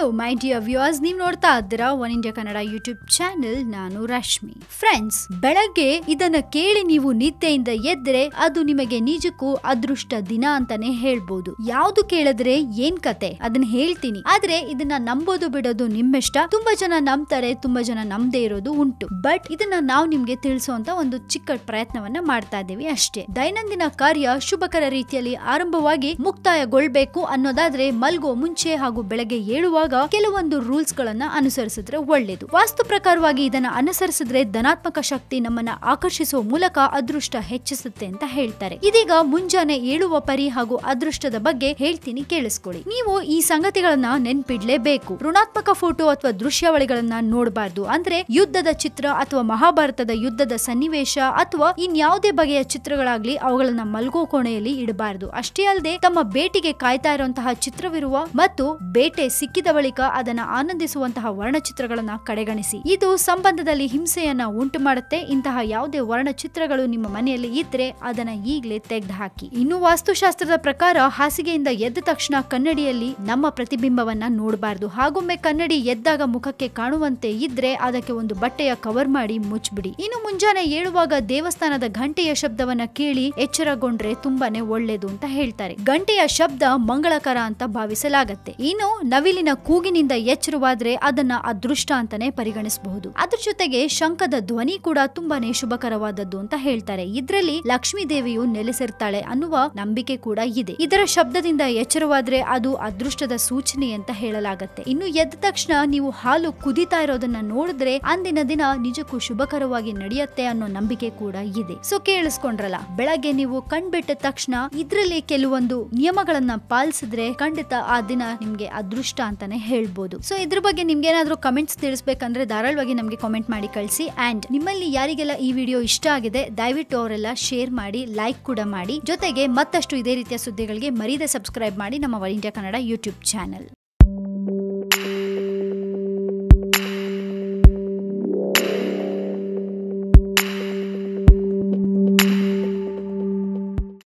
Hello my dear viewers ನೀವು ನೋಡ್ತಾ ಇದ್ದೀರಾ One India Kannada YouTube channel ನಾನು ರಶ್ಮಿ. ಫ್ರೆಂಡ್ಸ್ ಬೆಳಗ್ಗೆ ಇದನ್ನ ಕೇಳಿ ನೀವು ನಿದ್ದೆಯಿಂದ ಎದ್ರೆ ಅದು ನಿಮಗೆ ನಿಜಕ್ಕೂ ಅದೃಷ್ಟ ದಿನ ಅಂತಾನೆ ಹೇಳ್ಬೋದು. ಯಾವ್ದು ಕೇಳಿದ್ರೆ ಏನ್ ಕತೆ? ಅದನ್ನ ಹೇಳ್ತೀನಿ. ಆದ್ರೆ ಇದನ್ನ ನಂಬೋದು ಬಿಡೋದು ನಿಮ್ಮಿಷ್ಟ. ತುಂಬಾ ಜನ ನಂಬ್ತಾರೆ, ತುಂಬಾ ಜನ ನಂಬದೇ ಇರೋದು ಉಂಟು. ಬಟ್ ಇದನ್ನ ನಾವು ನಿಮ್ಗೆ ತಿಳಿಸುವಂತ ಒಂದು ಚಿಕ್ಕ ಪ್ರಯತ್ನವನ್ನ ಮಾಡ್ತಾ ಇದ್ದೀವಿ ಅಷ್ಟೇ. ದೈನಂದಿನ ಕಾರ್ಯ ಶುಭಕರ ರೀತಿಯಲ್ಲಿ ಆರಂಭವಾಗಿ ಮುಕ್ತಾಯಗೊಳ್ಬೇಕು ಅನ್ನೋದಾದ್ರೆ ಮಲ್ಗೋ ಮುಂಚೆ ಹಾಗೂ ಬೆಳಗ್ಗೆ ಏಳುವಾಗ ಕೆಲವೊಂದು ರೂಲ್ಸ್ ಗಳನ್ನ ಅನುಸರಿಸಿದ್ರೆ ಒಳ್ಳೇದು. ವಾಸ್ತು ಪ್ರಕಾರವಾಗಿ ಇದನ್ನ ಅನುಸರಿಸಿದ್ರೆ ಧನಾತ್ಮಕ ಶಕ್ತಿ ನಮ್ಮನ್ನ ಆಕರ್ಷಿಸುವ ಮೂಲಕ ಅದೃಷ್ಟ ಹೆಚ್ಚಿಸುತ್ತೆ ಅಂತ ಹೇಳ್ತಾರೆ. ಇದೀಗ ಮುಂಜಾನೆ ಏಳುವ ಪರಿ ಹಾಗೂ ಅದೃಷ್ಟದ ಬಗ್ಗೆ ಹೇಳ್ತೀನಿ ಕೇಳಿಸ್ಕೊಳ್ಳಿ. ನೀವು ಈ ಸಂಗತಿಗಳನ್ನ ನೆನ್ಪಿಡ್ಲೇಬೇಕು. ಋಣಾತ್ಮಕ ಫೋಟೋ ಅಥವಾ ದೃಶ್ಯಾವಳಿಗಳನ್ನ ನೋಡಬಾರ್ದು. ಅಂದ್ರೆ ಯುದ್ಧದ ಚಿತ್ರ ಅಥವಾ ಮಹಾಭಾರತದ ಯುದ್ಧದ ಸನ್ನಿವೇಶ ಅಥವಾ ಇನ್ಯಾವುದೇ ಬಗೆಯ ಚಿತ್ರಗಳಾಗ್ಲಿ ಅವುಗಳನ್ನ ಮಲ್ಗೋ ಕೋಣೆಯಲ್ಲಿ ಇಡಬಾರದು. ಅಷ್ಟೇ ಅಲ್ಲದೆ ತಮ್ಮ ಬೇಟಿಗೆ ಕಾಯ್ತಾ ಇರುವಂತಹ ಚಿತ್ರವಿರುವ ಮತ್ತು ಬೇಟೆ ಸಿಕ್ಕಿದ ಬಳಿಕ ಅದನ್ನ ಆನಂದಿಸುವಂತಹ ವರ್ಣಚಿತ್ರಗಳನ್ನ ಕಡೆಗಣಿಸಿ. ಇದು ಸಂಬಂಧದಲ್ಲಿ ಹಿಂಸೆಯನ್ನ ಉಂಟು ಮಾಡುತ್ತೆ ಇಂತಹ ಯಾವುದೇ ವರ್ಣಚಿತ್ರಗಳು ನಿಮ್ಮ ಮನೆಯಲ್ಲಿ ಇದ್ರೆ ಅದನ್ನ ಈಗಲೇ ತೆಗೆದು ಹಾಕಿ ಇನ್ನು ವಾಸ್ತುಶಾಸ್ತ್ರದ ಪ್ರಕಾರ ಹಾಸಿಗೆಯಿಂದ ಎದ್ದ ತಕ್ಷಣ ಕನ್ನಡಿಯಲ್ಲಿ ನಮ್ಮ ಪ್ರತಿಬಿಂಬವನ್ನ ನೋಡಬಾರದು. ಹಾಗೊಮ್ಮೆ ಕನ್ನಡಿ ಎದ್ದಾಗ ಮುಖಕ್ಕೆ ಕಾಣುವಂತೆ ಇದ್ರೆ ಅದಕ್ಕೆ ಒಂದು ಬಟ್ಟೆಯ ಕವರ್ ಮಾಡಿ ಮುಚ್ಚಿಬಿಡಿ. ಇನ್ನು ಮುಂಜಾನೆ ಏಳುವಾಗ ದೇವಸ್ಥಾನದ ಘಂಟೆಯ ಶಬ್ದವನ್ನ ಕೇಳಿ ಎಚ್ಚರಗೊಂಡ್ರೆ ತುಂಬಾನೇ ಒಳ್ಳೇದು ಅಂತ ಹೇಳ್ತಾರೆ. ಗಂಟೆಯ ಶಬ್ದ ಮಂಗಳಕರ ಅಂತ ಭಾವಿಸಲಾಗತ್ತೆ. ಇನ್ನು ನವಿಲಿನ ಕೂಗಿನಿಂದ ಎಚ್ಚರವಾದ್ರೆ ಅದನ್ನ ಅದೃಷ್ಟ ಅಂತಾನೆ ಪರಿಗಣಿಸಬಹುದು. ಅದ್ರ ಜೊತೆಗೆ ಶಂಖದ ಧ್ವನಿ ಕೂಡ ತುಂಬಾನೇ ಶುಭಕರವಾದದ್ದು ಅಂತ ಹೇಳ್ತಾರೆ. ಇದ್ರಲ್ಲಿ ಲಕ್ಷ್ಮೀ ದೇವಿಯು ನೆಲೆಸಿರ್ತಾಳೆ ಅನ್ನುವ ನಂಬಿಕೆ ಕೂಡ ಇದೆ. ಇದರ ಶಬ್ದದಿಂದ ಎಚ್ಚರವಾದ್ರೆ ಅದು ಅದೃಷ್ಟದ ಸೂಚನೆ ಅಂತ ಹೇಳಲಾಗತ್ತೆ. ಇನ್ನು ಎದ್ದ ತಕ್ಷಣ ನೀವು ಹಾಲು ಕುದಿತಾ ಇರೋದನ್ನ ನೋಡಿದ್ರೆ ಅಂದಿನ ದಿನ ನಿಜಕ್ಕೂ ಶುಭಕರವಾಗಿ ನಡೆಯುತ್ತೆ ಅನ್ನೋ ನಂಬಿಕೆ ಕೂಡ ಇದೆ. ಸೊ ಕೇಳಿಸ್ಕೊಂಡ್ರಲ್ಲ, ಬೆಳಗ್ಗೆ ನೀವು ಕಣ್ಬಿಟ್ಟ ತಕ್ಷಣ ಇದ್ರಲ್ಲಿ ಕೆಲವೊಂದು ನಿಯಮಗಳನ್ನ ಪಾಲಿಸಿದ್ರೆ ಖಂಡಿತ ಆ ದಿನ ನಿಮ್ಗೆ ಅದೃಷ್ಟ ಅಂತಾನೆ ಹೇಳ್ಬೋದು. ಸೊ ಇದ್ರ ಬಗ್ಗೆ ನಿಮ್ಗೆ ಏನಾದ್ರೂ ಕಮೆಂಟ್ಸ್ ತಿಳಿಸ್ಬೇಕಂದ್ರೆ ಧಾರಾಳವಾಗಿ ನಮಗೆ ಕಮೆಂಟ್ ಮಾಡಿ ಕಳಿಸಿ. ಅಂಡ್ ನಿಮ್ಮಲ್ಲಿ ಯಾರಿಗೆಲ್ಲ ಈ ವಿಡಿಯೋ ಇಷ್ಟ ಆಗಿದೆ, ದಯವಿಟ್ಟು ಅವರೆಲ್ಲ ಶೇರ್ ಮಾಡಿ ಲೈಕ್ ಕೂಡ ಮಾಡಿ. ಜೊತೆಗೆ ಮತ್ತಷ್ಟು ಇದೇ ರೀತಿಯ ಸುದ್ದಿಗಳಿಗೆ ಮರೀದೆ ಸಬ್ಸ್ಕ್ರೈಬ್ ಮಾಡಿ ನಮ್ಮ One India Kannada YouTube channel